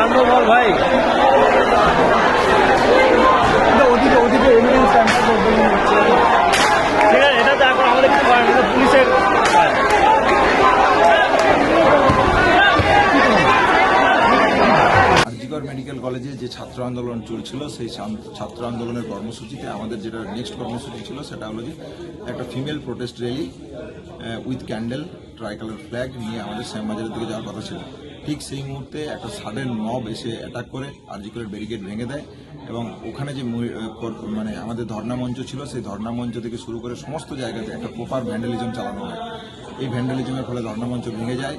শান্ত বল ভাই ওদিকে ওদিকে এভিডেন্স ঠিক আছে এটা তো এখন আমাদের কিছু করার? পুলিশের কাজ। মেডিকেল কলেজে যে ছাত্র আন্দোলন চলছিল সেই ছাত্র আন্দোলনের কর্মসূচিতে আমাদের যেটা নেক্সট কর্মসূচি ছিল সেটা হলো যে একটা female protest rally with candle tricolour flag নিয়ে আমাদের শ্যামবাজারের দিকে যাওয়ার কথা ছিল। ঠিক সেই মুহূর্তে একটা সাডেন মব এসে অ্যাটাক করে আরজিকরের ব্যারিকেড ভেঙে দেয় এবং ওখানে যে মানে আমাদের ধর্ণা মঞ্চ ছিল, সেই ধর্ণা মঞ্চ থেকে শুরু করে সমস্ত জায়গাতে একটা প্রপার ভ্যান্ডালিজম চালানো হয়। এই ভ্যান্ডালিজমের ফলে ধর্ণা মঞ্চ ভেঙে যায়।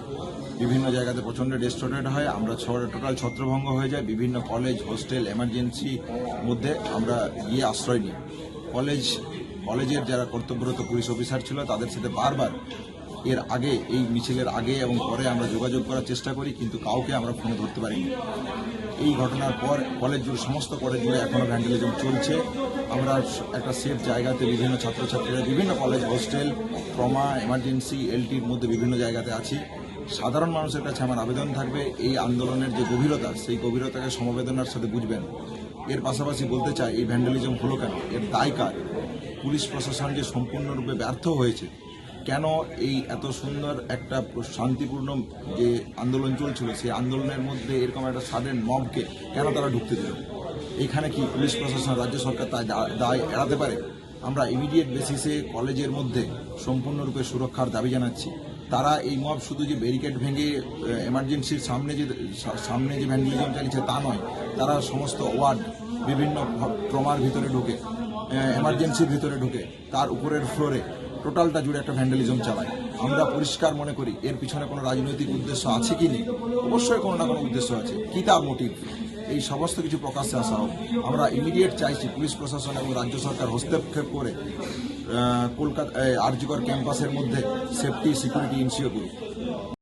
বিভিন্ন জায়গাতে প্রচণ্ড ডিস্টোর্টেড হয়। আমরা টোটাল ছত্রভঙ্গ হয়ে যায়। বিভিন্ন কলেজ হোস্টেল এমার্জেন্সি মধ্যে আমরা গিয়ে আশ্রয় নিই। কলেজ কলেজের যারা কর্তব্যরত পুলিশ অফিসার ছিল, তাদের সাথে বারবার এর আগে, এই মিছিলের আগে এবং পরে আমরা যোগাযোগ করার চেষ্টা করি, কিন্তু কাউকে আমরা ফোনে ধরতে পারিনি। এই ঘটনার পর কলেজ জুড়ে, সমস্ত কলেজ জুড়ে এখনও ভ্যান্ডালিজম চলছে। আমরা একটা সেফ জায়গাতে বিভিন্ন ছাত্রছাত্রীরা, বিভিন্ন কলেজ হোস্টেল ট্রমা এমার্জেন্সি এলটির মধ্যে বিভিন্ন জায়গাতে আছি। সাধারণ মানুষের কাছে আমার আবেদন থাকবে, এই আন্দোলনের যে গভীরতা, সেই গভীরতাকে সমবেদনার সাথে বুঝবেন। এর পাশাপাশি বলতে চাই, এই ভ্যান্ডালিজম হলো কেন? এর দায় কার? পুলিশ প্রশাসন যে সম্পূর্ণরূপে ব্যর্থ হয়েছে কেন এই এত সুন্দর একটা শান্তিপূর্ণ যে আন্দোলন চলছিল, সেই আন্দোলনের মধ্যে এরকম একটা সাডেন মবকে কেন তারা ঢুকতে দিল? এখানে কি পুলিশ প্রশাসন, রাজ্য সরকার দা- দায় এড়াতে পারে? আমরা ইমিডিয়েট বেসিসে কলেজের মধ্যে সম্পূর্ণরূপে সুরক্ষার দাবি জানাচ্ছি। তারা এই মব শুধু যে ব্যারিকেড ভেঙে এমার্জেন্সির সামনে যে সামনে যে ভ্যান্ডালিজম চালিয়েছে তা নয়, তারা সমস্ত ওয়ার্ড, বিভিন্ন ট্রমার ভিতরে ঢুকে এমার্জেন্সির ভিতরে ঢুকে। তার উপরের ফ্লোরে টোটালটা জুড়ে একটা ভ্যান্ডালিজম চালায়। আমরা পরিষ্কার মনে করি, এর পিছনে কোনো রাজনৈতিক উদ্দেশ্য আছে কি নেই? অবশ্যই কোনো না কোনো উদ্দেশ্য আছে। কি তার মোটিভ এই সমস্ত কিছু প্রকাশ্যে আসা হোক। আমরা ইমিডিয়েট চাইছি পুলিশ প্রশাসন এবং রাজ্য সরকার হস্তক্ষেপ করে কলকাতা আরজিকর ক্যাম্পাসের মধ্যে সেফটি সিকিউরিটি ইনশিওর করুক।